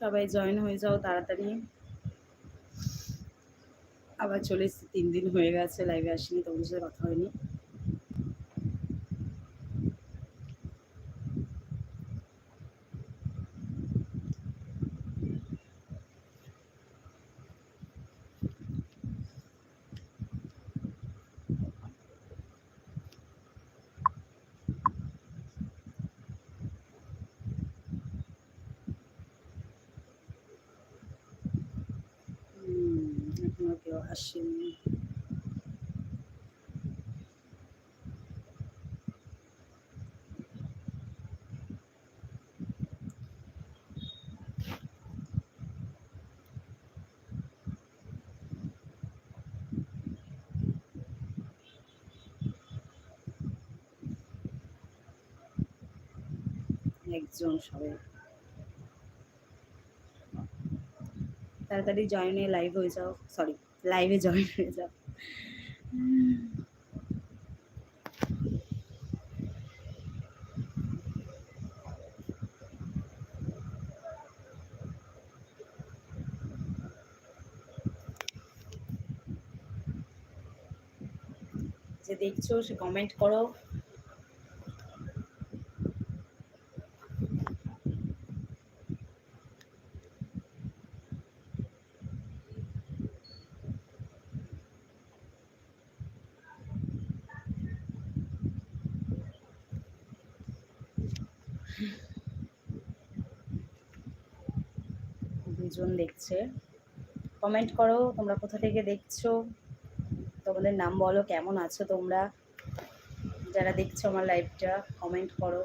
সবাই জয়েন হয়ে যাও তাড়াতাড়ি। আবার চলে এসেছি, তিন দিন হয়ে গেছে লাইভে আসিনি, তোমাদের সাথে কথা হয়নি হুম, এখনও কেউ আসেনি। একজন সবাই। তাড়াতাড়ি জয়েনে লাইভ হয়ে যাও। সরি লাইভে জয়েন হয়ে যাও। দেখছ সে কমেন্ট করো দুজন দেখছে। কমেন্ট করো, তোমরা কোথা থেকে দেখছ? তোমাদের নাম বলো, কেমন আছো তোমরা? যারা দেখছ আমার লাইভটা কমেন্ট করো।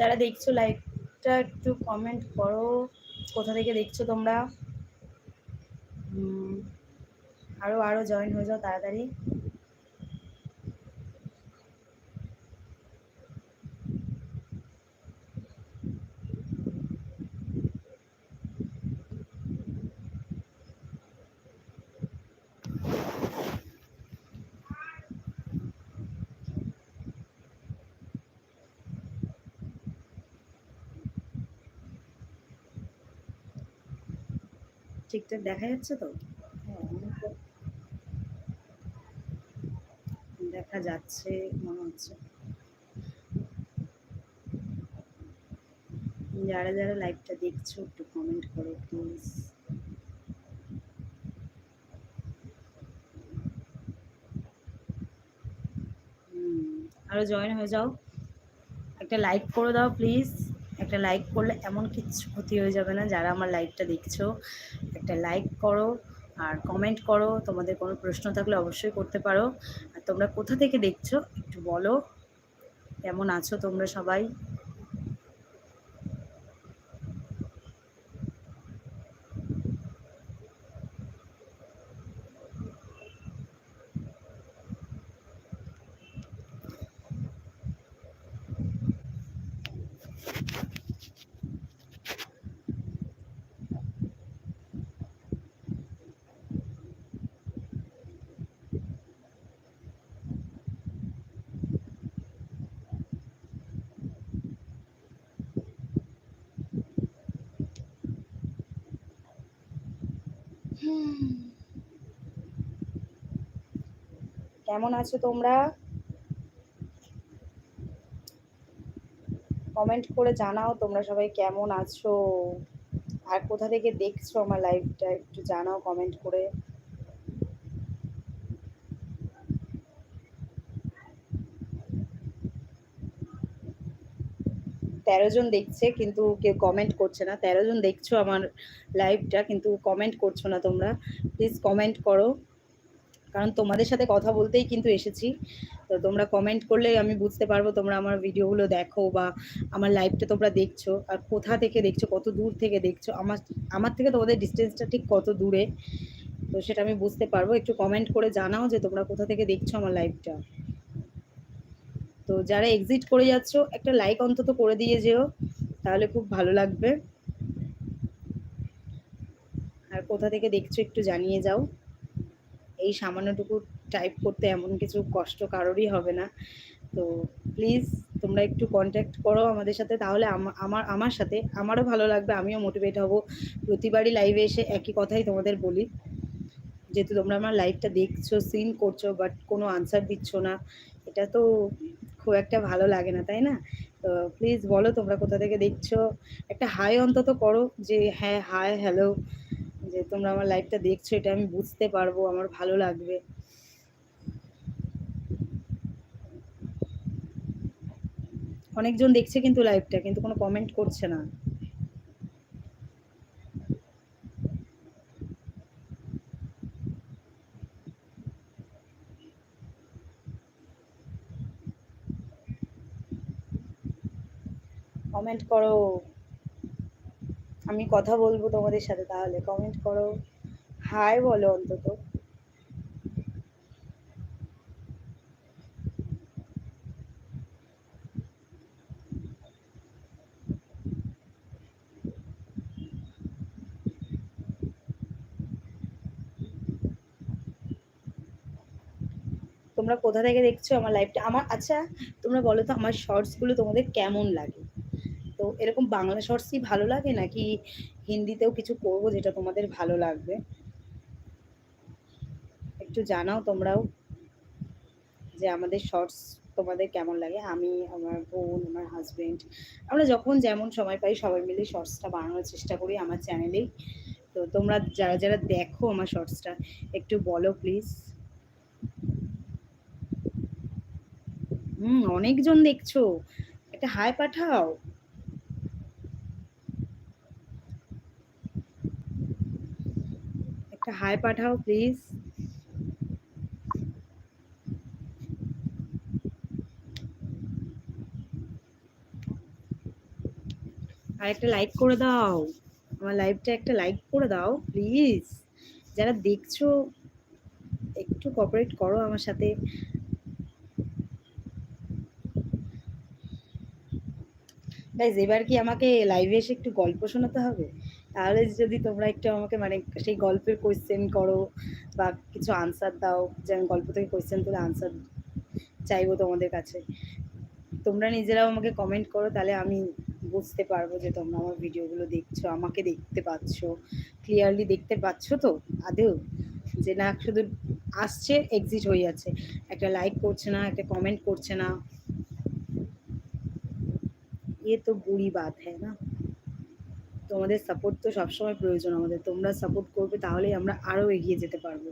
যারা দেখছ লাইভটা একটু কমেন্ট করো। কোথা থেকে দেখছ তোমরা? আরও আরও আরও জয়েন হয়ে যাও তাড়াতাড়ি। ঠিকঠাক দেখা যাচ্ছে তো? হ্যাঁ, তো। দেখা যাচ্ছে মনে হচ্ছে। যারা যারা লাইভটা দেখছ একটু কমেন্ট করো প্লিজ আরও জয়েন হয়ে যাও। একটা লাইক করে দাও প্লিজ একটা লাইক করলে এমন কিচ্ছু ক্ষতি হয়ে যাবে না যারা আমার লাইভটা দেখছ। একটা লাইক করো আর কমেন্ট করো। তোমাদের কোনো প্রশ্ন থাকলে অবশ্যই করতে পারো। আর তোমরা কোথা থেকে দেখছ একটু বলো। কেমন আছো তোমরা সবাই? কেমন আছো তোমরা? কমেন্ট করে জানাও তোমরা সবাই কেমন আছো? আর কোথা থেকে দেখছ আমার লাইভটা একটু জানাও কমেন্ট করে। তেরো জন দেখছে কিন্তু কেউ কমেন্ট করছে না। তেরো জন দেখছ আমার লাইভটা কিন্তু কমেন্ট করছ না তোমরা। প্লিজ কমেন্ট করো। কারণ তোমাদের সাথে কথা বলতেই কিন্তু এসেছি। তো তোমরা কমেন্ট করলেই আমি বুঝতে পারব তোমরা আমার ভিডিওগুলো দেখো বা আমার লাইভটা তোমরা দেখছ। আর কোথা থেকে দেখছ, কত দূর থেকে দেখছ, আমার আমার থেকে তোমাদের ডিস্টেন্সটা ঠিক কত দূরে? তো সেটা আমি বুঝতে পারব। একটু কমেন্ট করে জানাও যে তোমরা কোথা থেকে দেখছ আমার লাইভটা তো যারা এক্সিট করে যাচ্ছ, একটা লাইক অন্তত করে দিয়ে যেও, তাহলে খুব ভালো লাগবে। আর কোথা থেকে দেখছ একটু জানিয়ে যাও। এই সামান্যটুকু টাইপ করতে এমন কিছু কষ্ট কারোরই হবে না। তো প্লিজ তোমরা একটু কন্ট্যাক্ট করো আমাদের সাথে, তাহলে আমার আমার সাথে। আমারও ভালো লাগবে, আমিও মোটিভেট হব। প্রতিবারই লাইভে এসে একই কথাই তোমাদের বলি। যেহেতু তোমরা আমার লাইভটা দেখছ সিন করছ বাট কোনো আনসার দিচ্ছ না, এটা তো খুব একটা ভালো লাগে না, তাই না? তো প্লিজ বলো তোমরা কোথা থেকে দেখছ। একটা হাই অন্তত করো যে হ্যাঁ হাই হ্যালো যে তোমরা আমার লাইফটা দেখছ, এটা আমি বুঝতে পারব, আমার ভালো লাগবে। অনেকজন দেখছে কিন্তু লাইভটা কিন্তু কোনো কমেন্ট করছে না। কমেন্ট করো। আমি কথা বলব তোমাদের সাথে তাহলে কমেন্ট করো। হাই বলো অন্তত। তোমরা কোথা থেকে দেখছ আমার লাইভটা আমার আচ্ছা তোমরা বলো তো আমার শর্টসগুলো তোমাদের কেমন লাগে? তো এরকম বাংলা শর্টসই ভালো লাগে নাকি হিন্দিতেও কিছু করব যেটা তোমাদের ভালো লাগবে? একটু জানাও তোমরাও যে আমাদের শর্টস তোমাদের কেমন লাগে? আমি, আমার বোন, আমার হাজব্যান্ড আমরা যখন যেমন সময় পাই সবাই মিলে শর্টসটা বানানোর চেষ্টা করি আমার চ্যানেলেই তো তোমরা যারা যারা দেখো আমার শর্টসটা একটু বলো প্লিজ হুম, অনেকজন দেখছ। একটা হাই পাঠাও। একটা হাই পাঠাও প্লিজ আর একটা লাইক করে দাও। আমার লাইভটা একটা লাইক করে দাও প্লিজ যারা দেখছ, একটু কপারেট করো আমার সাথে। গাইজ এবার কি আমাকে লাইভে এসে একটু গল্প শোনাতে হবে? তাহলে যদি তোমরা একটু আমাকে মানে সেই গল্পের কোয়েশ্চেন করো বা কিছু আনসার দাও, যে আমি গল্প থেকে কোয়েশ্চেন তুলে আনসার চাইব তোমাদের কাছে। তোমরা নিজেরাও আমাকে কমেন্ট করো, তাহলে আমি বুঝতে পারব যে তোমরা আমার ভিডিওগুলো দেখছ, আমাকে দেখতে পাচ্ছ ক্লিয়ারলি দেখতে পাচ্ছ তো? আদেও, যে না, শুধু আসছে এক্সিট হয়ে যাচ্ছে। একটা লাইক করছে না, একটা কমেন্ট করছে না। ये तो বুড়ি বাত হ্যাঁ না? তোমাদের সাপোর্ট তো সবসময় প্রয়োজন আমাদের। তোমরা সাপোর্ট করবে তাহলেই আমরা আরও এগিয়ে যেতে পারব।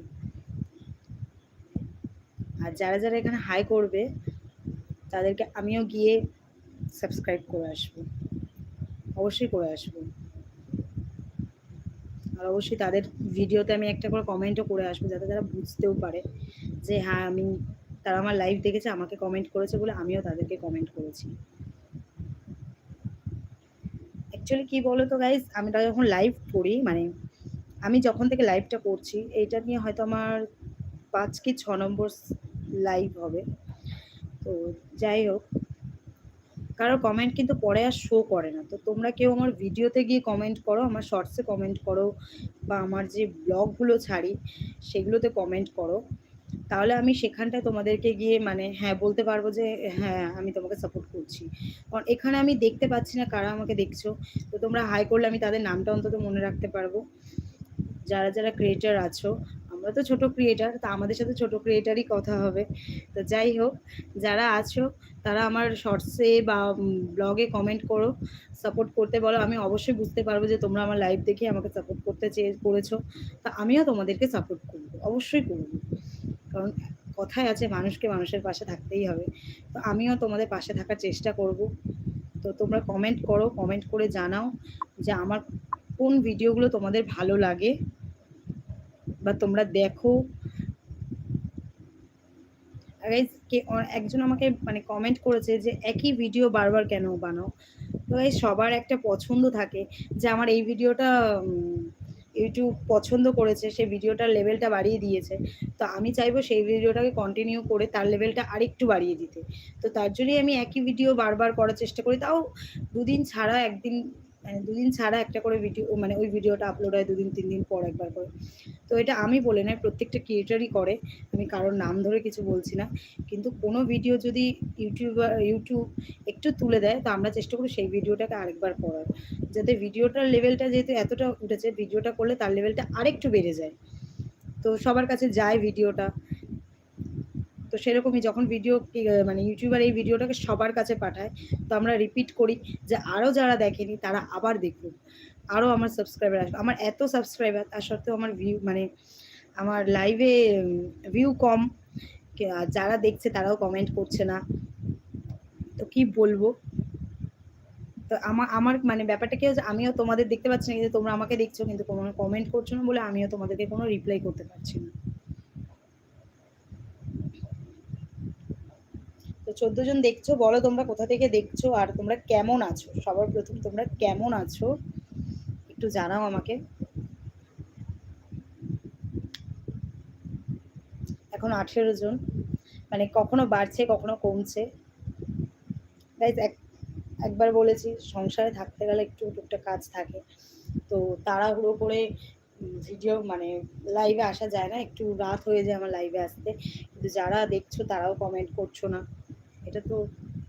আর যারা যারা এখানে হাই করবে, তাদেরকে আমিও গিয়ে সাবস্ক্রাইব করে আসব। অবশ্যই করে আসব। আর অবশ্যই তাদের ভিডিওতে আমি একটা করে কমেন্টও করে আসব, যাতে তারা বুঝতেও পারে যে হ্যাঁ আমি, তারা আমার লাইভ দেখেছে, আমাকে কমেন্ট করেছে বলে আমিও তাদেরকে কমেন্ট করেছি। অ্যাকচুয়ালি কী বলো তো গাইজ আমি যখন লাইভ করি মানে আমি যখন থেকে লাইভটা করছি, এইটা নিয়ে হয়তো আমার পাঁচ কি ছ নম্বর লাইভ হবে। তো যাই হোক, কারও কমেন্ট কিন্তু পরে আর শো করে না। তো তোমরা কেউ আমার ভিডিওতে গিয়ে কমেন্ট করো, আমার শর্টসে কমেন্ট করো, বা আমার যে ব্লগগুলো ছাড়ি, সেগুলোতে কমেন্ট করো। তাহলে আমি সেখানটায় তোমাদেরকে গিয়ে মানে হ্যাঁ বলতে পারব যে হ্যাঁ আমি তোমাকে সাপোর্ট করছি। কারণ এখানে আমি দেখতে পাচ্ছি না কারা আমাকে দেখছ। তো তোমরা হাই করলে আমি তাদের নামটা অন্তত মনে রাখতে পারব। যারা যারা ক্রিয়েটার আছো, আমরা তো ছোট ক্রিয়েটার তা আমাদের সাথে ছোট ক্রিয়েটারই কথা হবে। তো যাই হোক, যারা আছো, তারা আমার শর্টসে বা ব্লগে কমেন্ট করো সাপোর্ট করতে বলো। আমি অবশ্যই বুঝতে পারব যে তোমরা আমার লাইভ দেখে আমাকে সাপোর্ট করতে চেয়ে, করেছ। তা আমিও তোমাদেরকে সাপোর্ট করব, অবশ্যই করব। কারণ কথায় আছে, মানুষকে মানুষের পাশে থাকতেই হবে। তো আমিও তোমাদের পাশে থাকার চেষ্টা করব। তো তোমরা কমেন্ট করো কমেন্ট করে জানাও যে আমার কোন ভিডিওগুলো তোমাদের ভালো লাগে বা তোমরা দেখো। কে একজন আমাকে মানে কমেন্ট করেছে যে একই ভিডিও বারবার কেন বানাও? তো গাইজ সবার একটা পছন্দ থাকে যে আমার এই ভিডিওটা ইউটিউব পছন্দ করেছে সেই ভিডিওটার লেভেলটা বাড়িয়ে দিয়েছে। তো আমি চাইব সেই ভিডিওটাকে কন্টিনিউ করে তার লেভেলটা আরেকটু বাড়িয়ে দিতে। তো তার জন্যই আমি একই ভিডিও বারবার করার চেষ্টা করি। তাও দুদিন ছাড়া একদিন দুদিন ছাড়া একটা করে ভিডিও মানে ওই ভিডিওটা আপলোড হয় দুদিন, তিন দিন পর একবার করে। তো এটা আমি বলে নাই, প্রত্যেকটা ক্রিয়েটারই করে। আমি কারোর নাম ধরে কিছু বলছি না। কিন্তু কোনো ভিডিও যদি ইউটিউবার ইউটিউব একটু তুলে দেয়, তো আমরা চেষ্টা করি সেই ভিডিওটাকে আরেকবার করার। যাতে ভিডিওটার লেভেলটা যেহেতু এতটা উঠেছে ভিডিওটা করলে তার লেভেলটা আরেকটু বেড়ে যায়। তো সবার কাছে যায় ভিডিওটা তো সেরকমই যখন ভিডিও মানে ইউটিউবার এই ভিডিওটাকে সবার কাছে পাঠায়, তো আমরা রিপিট করি যে আরও যারা দেখেনি তারা আবার দেখুক আরও আমার সাবস্ক্রাইবার আসবে। আমার এত সাবস্ক্রাইবার তার সত্ত্বেও আমার ভিউ মানে আমার লাইভে ভিউ কম। যারা দেখছে তারাও কমেন্ট করছে না। তো কি বলব? তো আমার আমার মানে ব্যাপারটা কি হচ্ছে আমিও তোমাদের দেখতে পাচ্ছি না, কিন্তু তোমরা আমাকে দেখছ, কিন্তু কোনো কমেন্ট করছ না বলে আমিও তোমাদেরকে কোনো রিপ্লাই করতে পারছি না। চোদ্দ জন দেখছ, বলো তোমরা কোথা থেকে দেখছ আর তোমরা কেমন আছো? সবার প্রথম তোমরা কেমন আছো? একটু জানাও আমাকে। এখন আঠেরো জন। মানে কখনো বাড়ছে, কখনো কমছে। তাই এক, একবার বলেছি, সংসারে থাকতে গেলে একটু টুকটা কাজ থাকে। তো তাড়াহুড়ো করে ভিডিও মানে লাইভে আসা যায় না, একটু রাত হয়ে যায় আমার লাইভে আসতে। কিন্তু যারা দেখছ তারাও কমেন্ট করছ না। এটা তো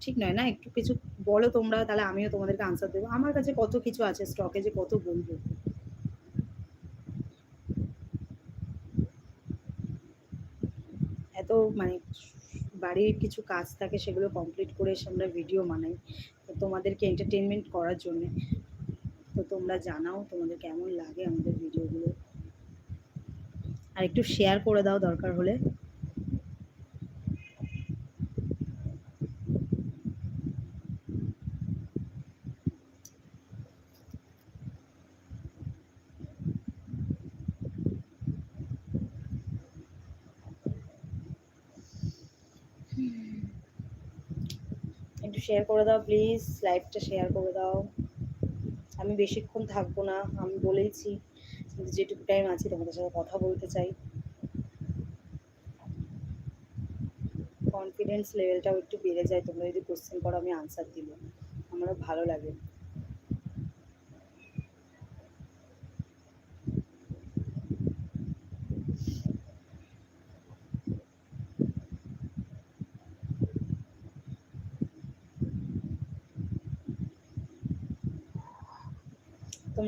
ঠিক নয় না? একটু কিছু বলো তোমরা, তাহলে আমিও তোমাদেরকে আনসার দেবো। আমার কাছে কত কিছু আছে স্টকে যে কত বলব? এত মানে বাড়ির কিছু কাজ থাকে সেগুলো কমপ্লিট করে এসে আমরা ভিডিও বানাই, তো তোমাদেরকে এন্টারটেনমেন্ট করার জন্যে। তো তোমরা জানাও তোমাদের কেমন লাগে আমাদের ভিডিওগুলো আর একটু শেয়ার করে দাও দরকার হলে একটু শেয়ার করে দাও প্লিজ লাইভটা শেয়ার করে দাও। আমি বেশিক্ষণ থাকব না, আমি বলেইছি যেটুকু টাইম আছে তোমাদের সাথে কথা বলতে চাই। কনফিডেন্স লেভেলটাও একটু বেড়ে যায়, তোমরা যদি কোশ্চেন করো, আমি আনসার দিব। আমারও ভালো লাগে।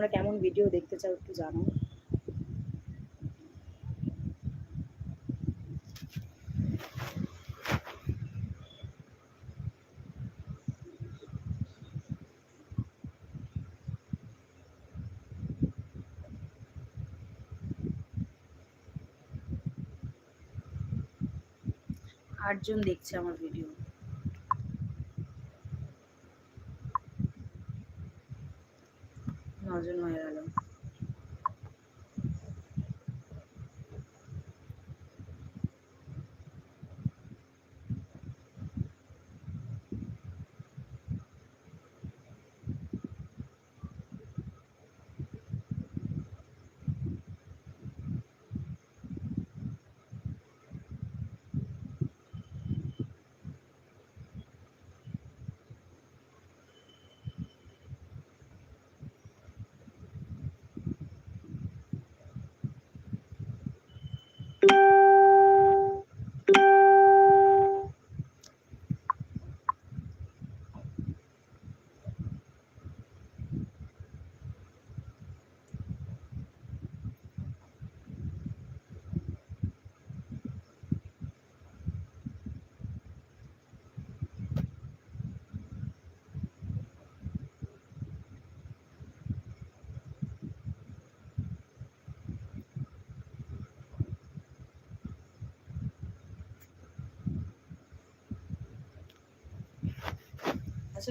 তোমরা কেমন ভিডিও দেখতে চাও একটু জানাও আটজন দেখছে আমার ভিডিও নজন হয়ে গেল।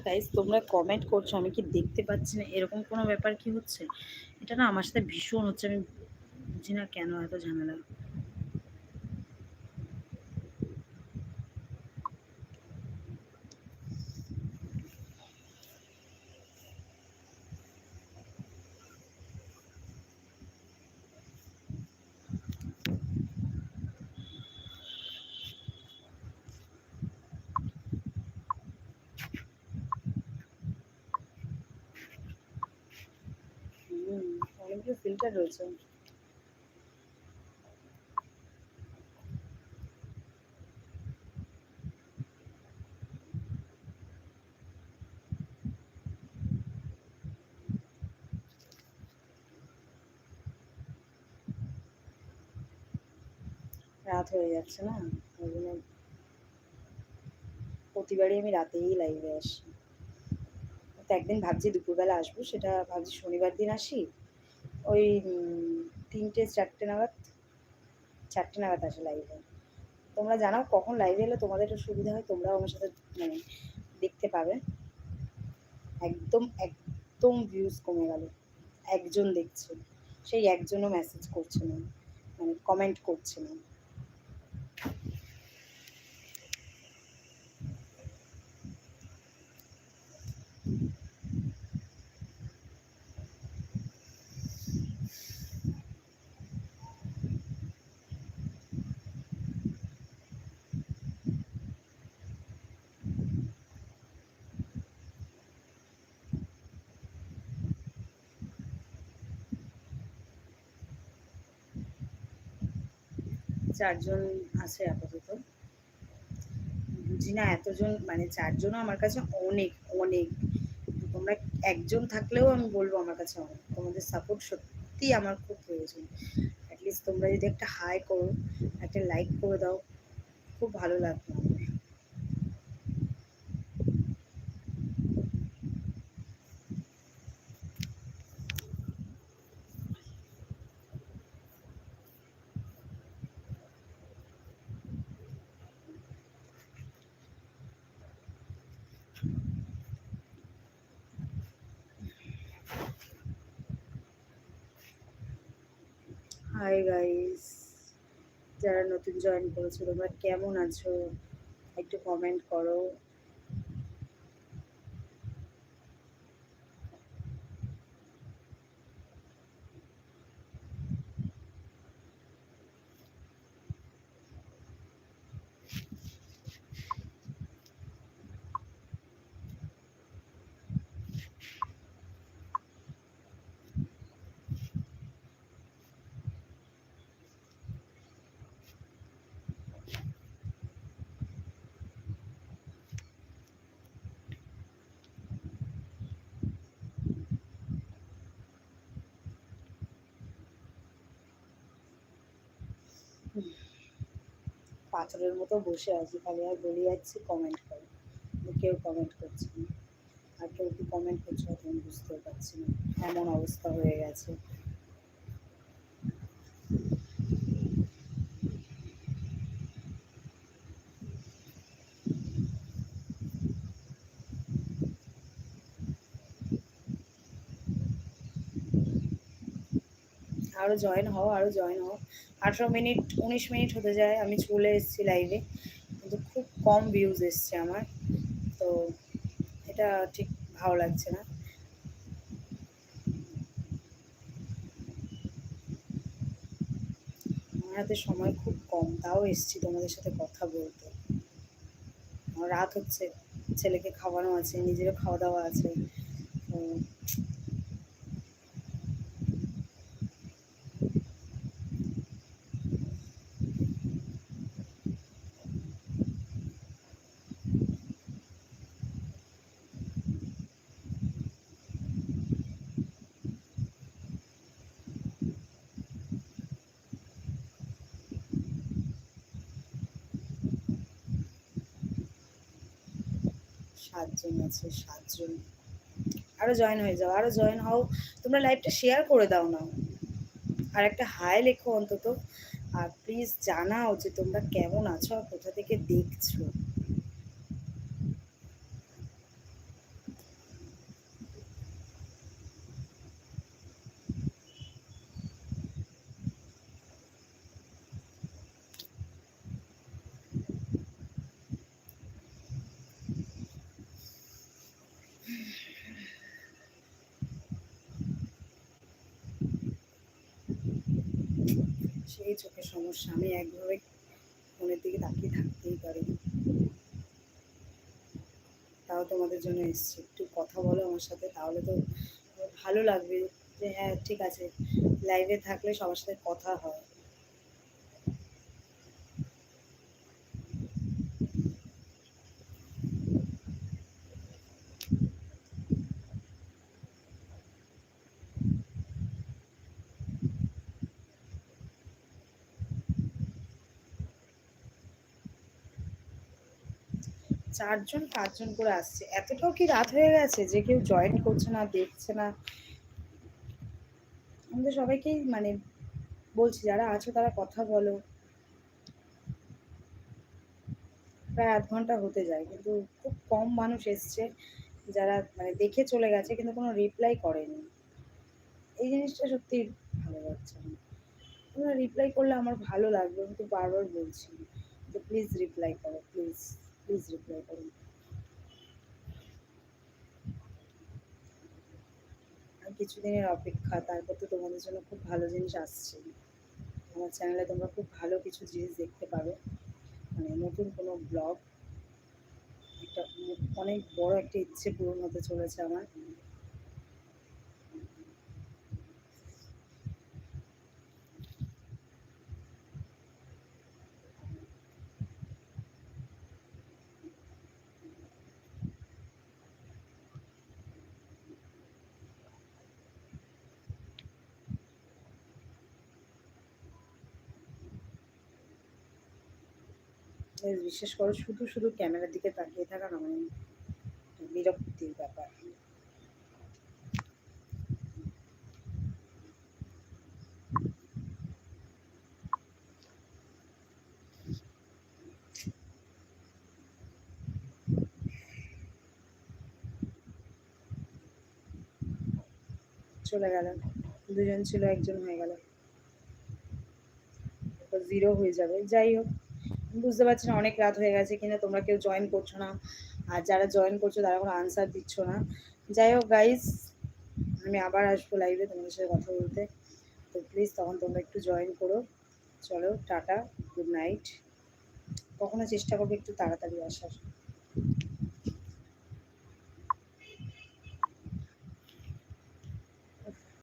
গাইজ তোমরা কমেন্ট করছ, আমি কি দেখতে পাচ্ছি না? এরকম কোনো ব্যাপার কি হচ্ছে? এটা না আমার সাথে ভীষণ হচ্ছে, আমি বুঝি না কেন এত ঝামেলা হুম অনেকগুলো রয়েছে। রাত হয়ে যাচ্ছে না? ওই জন্য প্রতিবারই আমি রাতেই লাইভে আসি। তো একদিন ভাবছি দুপুরবেলা আসব, সেটা ভাবছি শনিবার দিন আসি। ওই তিনটে, চারটে নাগাদ চারটে নাগাদ আসে লাইভে তোমরা জানাও কখন লাইভে এলে তোমাদের একটু সুবিধা হয়, তোমরাও আমার সাথে মানে দেখতে পাবে। একদম একদম ভিউজ কমে গেল। একজন দেখছে, সেই একজনও মেসেজ করছে না মানে কমেন্ট করছে না। চারজন আছে আপাতত। বুঝি না এতজন মানে চারজনও আমার কাছে অনেক অনেক। তোমরা একজন থাকলেও আমি বলব আমার কাছে অনেক। তোমাদের সাপোর্ট সত্যি আমার খুব প্রয়োজন। অ্যাটলিস্ট তোমরা যদি একটা হাই করো, একটা লাইক করে দাও, খুব ভালো লাগবে। হাই গাইস যারা নতুন জয়েন করেছ তোমরা কেমন আছো? একটু কমেন্ট করো। পাথরের মতো বসে আছি, খালি আর বলে যাচ্ছি কমেন্ট করে। কেউ কমেন্ট করছে না। আর কেউ কি কমেন্ট করছে বুঝতেও পারছি না। এমন অবস্থা হয়ে গেছে। আরও জয়েন হও আরও জয়েন হও। আঠেরো মিনিট, উনিশ মিনিট হতে যায়, আমি চলে এসেছি লাইভে কিন্তু খুব কম ভিউজ এসছে আমার। তো এটা ঠিক ভালো লাগছে না। আমার হাতে সময় খুব কম, তাও এসছি তোমাদের সাথে কথা বলতে। রাত হচ্ছে, ছেলেকে খাওয়ানো আছে, নিজেরও খাওয়া দাওয়া আছে। সাতজন আছে, সাতজন। আরও জয়েন হয়ে যাও আরও জয়েন হও। তোমরা লাইভটা শেয়ার করে দাও না। আর একটা হাই লেখো অন্তত। আর প্লিজ জানাও যে তোমরা কেমন আছো আর কোথা থেকে দেখছ। সেই চোখের সমস্যা। আমি একভাবে ফোনের দিকে তাকিয়ে থাকতেই পারি তাও তোমাদের জন্য এসছি। একটু কথা বলো আমার সাথে, তাহলে তো ভালো লাগবে। যে হ্যাঁ ঠিক আছে। লাইভে থাকলে সবার সাথে কথা হয়। চারজন, পাঁচজন করে আসছে। এতটাও কি রাত হয়ে গেছে যে কেউ জয়েন করছে না, দেখছে না? আমাদের সবাইকেই মানে বলছি, যারা আছো তারা কথা বলো। প্রায় আধ ঘণ্টা হতে যায়, কিন্তু খুব কম মানুষ এসছে যারা মানে দেখে চলে গেছে, কিন্তু কোনো রিপ্লাই করেনি। এই জিনিসটা সত্যি ভালো লাগছে তোমরা রিপ্লাই করলে আমার ভালো লাগবে কিন্তু বারবার বলছি। তো প্লিজ রিপ্লাই করো প্লিজ প্লিজ রিপ্লাই করুন কিছুদিনের অপেক্ষা, তারপর তো তোমাদের জন্য খুব ভালো জিনিস আসছে। আমার চ্যানেলে তোমরা খুব ভালো কিছু জিনিস দেখতে পাবে। মানে নতুন কোনো ব্লগ একটা অনেক বড় একটা ইচ্ছে পূরণ হতে চলেছে আমার। বিশেষ করে, শুধু শুধু ক্যামেরার দিকে তাকিয়ে থাকা না মানে বিরক্তির ব্যাপার। চলে গেল। দুজন ছিল, একজন হয়ে গেল। জিরো হয়ে যাবে। যাই হোক বুঝতে পারছি না, অনেক রাত হয়ে গেছে কিনা, তোমরা কেউ জয়েন করছ না। আর যারা জয়েন করছ, তারা কোনো আনসার দিচ্ছ না। যাই হোক গাইজ আমি আবার আসব লাইভে তোমাদের সাথে কথা বলতে। তো প্লিজ তখন তোমরা একটু জয়েন করো। চলো, টাটা গুড নাইট কখনো চেষ্টা করবে একটু তাড়াতাড়ি আসার।